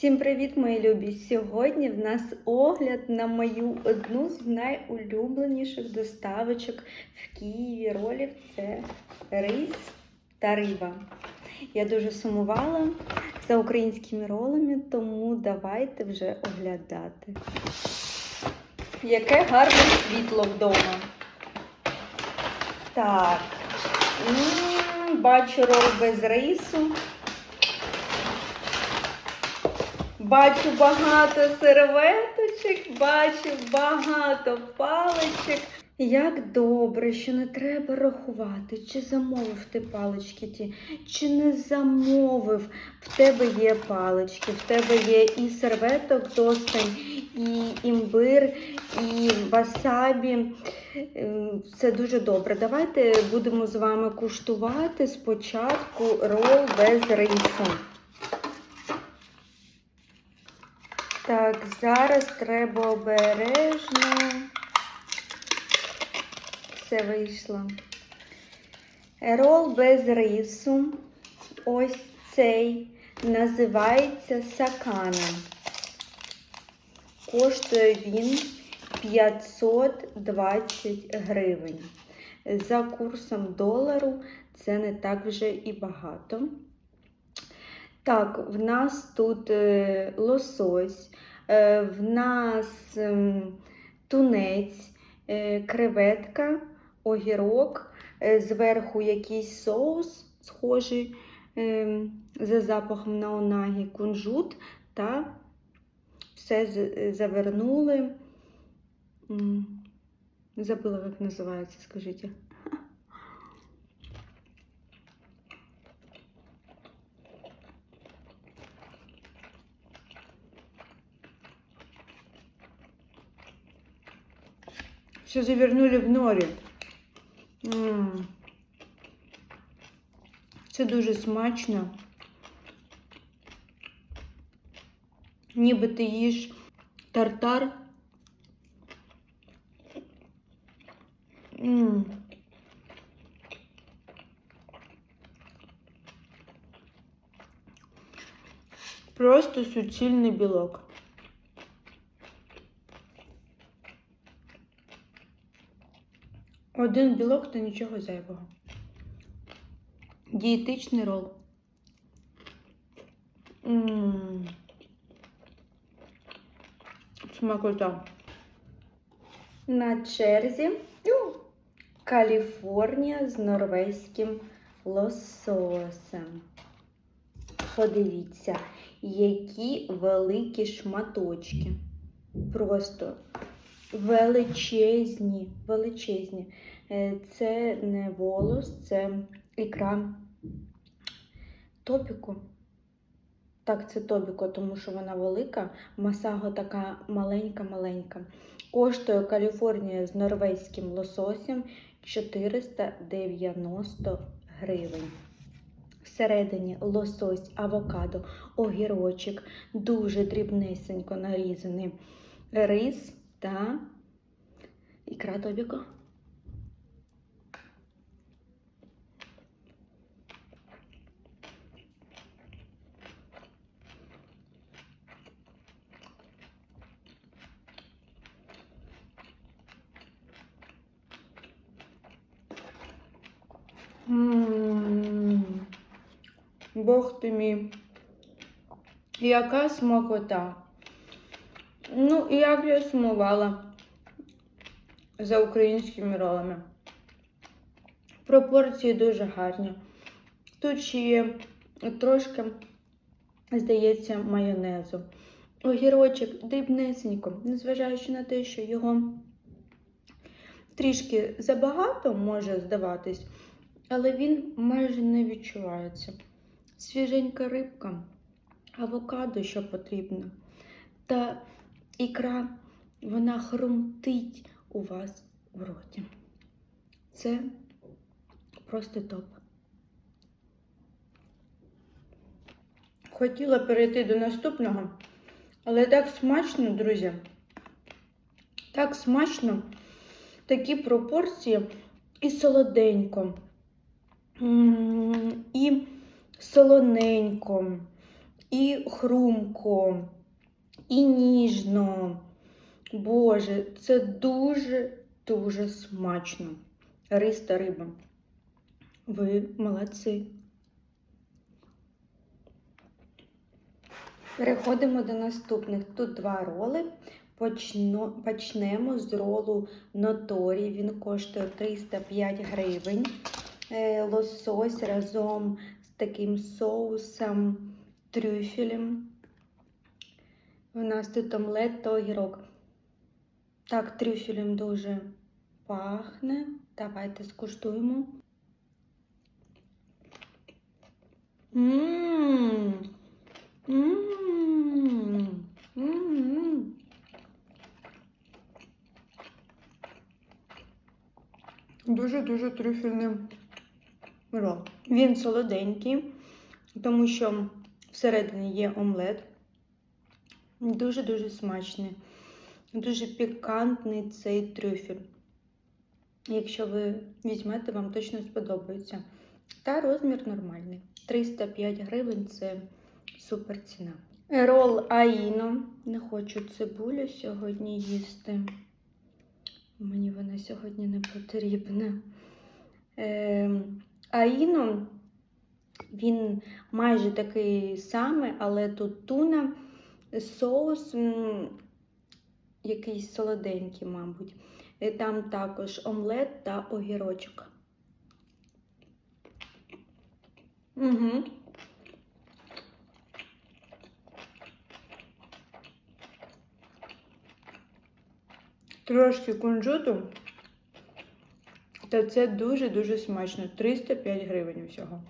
Всім привіт, мої любі! Сьогодні в нас огляд на мою одну з найулюбленіших доставочок в Києві ролів це рис та риба. Я дуже сумувала за українськими ролами, тому давайте вже оглядати. Яке гарне світло вдома. Так, м, бачу рол без рису. Бачу багато серветочок, бачу багато паличок. Як добре, що не треба рахувати, чи замовив ти палички ті, чи не замовив. В тебе є палички, в тебе є і серветок достань, і імбир, і васабі. Це дуже добре. Давайте будемо з вами куштувати спочатку рол без рису. Так, зараз треба обережно. Все вийшло. Рол без рису. Ось цей називається сакана. Коштує він 520 гривень. За курсом долару це не так вже і багато. Так, в нас тут е, лосось, в нас ем, тунець, е, креветка, огірок, е, зверху якийсь соус, схожий ем, за запахом на онагі, кунжут та все завернули. Забула, як називається, скажіть. Все завернули в норі. М. Це дуже смачно. Ніби ти їш тартар. М. Просто суцільний білок. Один білок та нічого зайвого. Дієтичний рол. Смакота. На черзі Каліфорнія з норвезьким лососем. Подивіться, які великі шматочки. Просто величезні, величезні. Е, Це не волос, це ікра топіку. Так, це тобіко, тому що вона велика, масаго така маленька-маленька. Коштує Каліфорнія з норвезьким лососем 490 гривень. Всередині лосось, авокадо, огірочок, дуже дрібнесенько нарізаний рис та ікра тобіко. Бог ти мій. Яка смакота. Ну, і як я сумувала за українськими ролами. Пропорції дуже гарні. Тут ще є трошки, здається, майонезу. Огірочок дрібнесенько, незважаючи на те, що його трішки забагато може здаватись, але він майже не відчувається. Свіженька рибка, авокадо, що потрібно, та ікра, вона хрумтить у вас в роті. Це просто топ. Хотіла перейти до наступного, але так смачно, друзі. Так смачно, такі пропорції і солоденько, і солоненько, і хрумко, і ніжно. Боже, це дуже-дуже смачно. Рис та риба. Ви молодці. Переходимо до наступних. Тут два роли. Почно, почнемо з ролу Notori. Він коштує 305 гривень. Е, лосось разом з таким соусом трюфелем. У нас тут омлет та огірок. Так, трюфелем дуже пахне. Давайте скуштуємо. Ммм. Ммм. Ммм. Дуже-дуже трюфельний рол. Він солоденький, тому що всередині є омлет. Дуже-дуже смачний. Дуже пікантний цей трюфель. Якщо ви візьмете, вам точно сподобається. Та розмір нормальний. 305 гривень це супер ціна. Рол Аїно. Не хочу цибулю сьогодні їсти. Мені вона сьогодні не потрібна. Е, Аїно, він майже такий самий, але тут туна, соус якийсь солоденький, мабуть. І Там також омлет та огірочок. Угу. Трошки кунжуту. Та це дуже-дуже смачно. 305 гривень усього.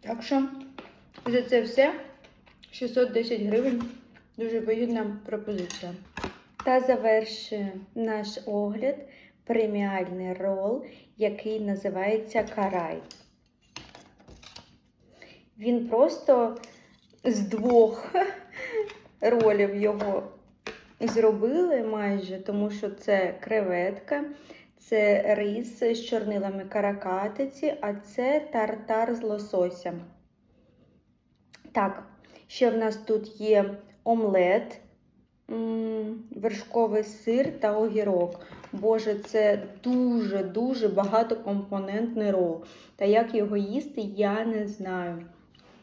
Так що за це все 610 гривень. Дуже вигідна пропозиція. Та завершує наш огляд преміальний рол, який називається Карай. Він просто з двох ролів його зробили майже, тому що це креветка, це рис з чорнилами каракатиці, а це тартар з лососем. Так, ще в нас тут є омлет, вершковий сир та огірок. Боже, це дуже-дуже багатокомпонентний рол. Та як його їсти, я не знаю.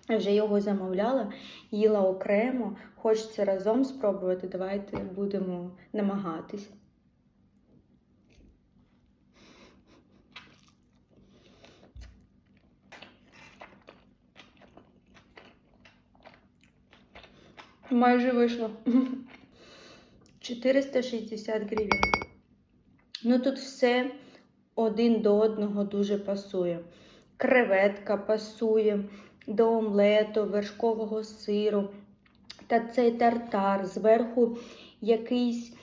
Я вже його замовляла, їла окремо. Хочеться разом спробувати. Давайте будемо намагатись. Майже вийшло. 460 гривень. Ну тут все один до одного дуже пасує. Креветка пасує до омлету, вершкового сиру. Та цей тартар, зверху якийсь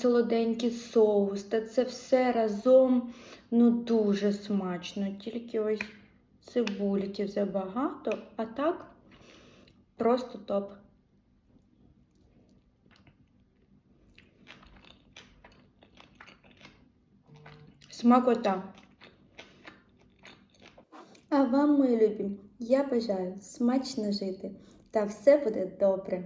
солоденький соус. Та це все разом ну дуже смачно. Тільки ось цибульків забагато, а так просто топ. Смакота. А вам, мої любі, я бажаю смачно жити, та все буде добре.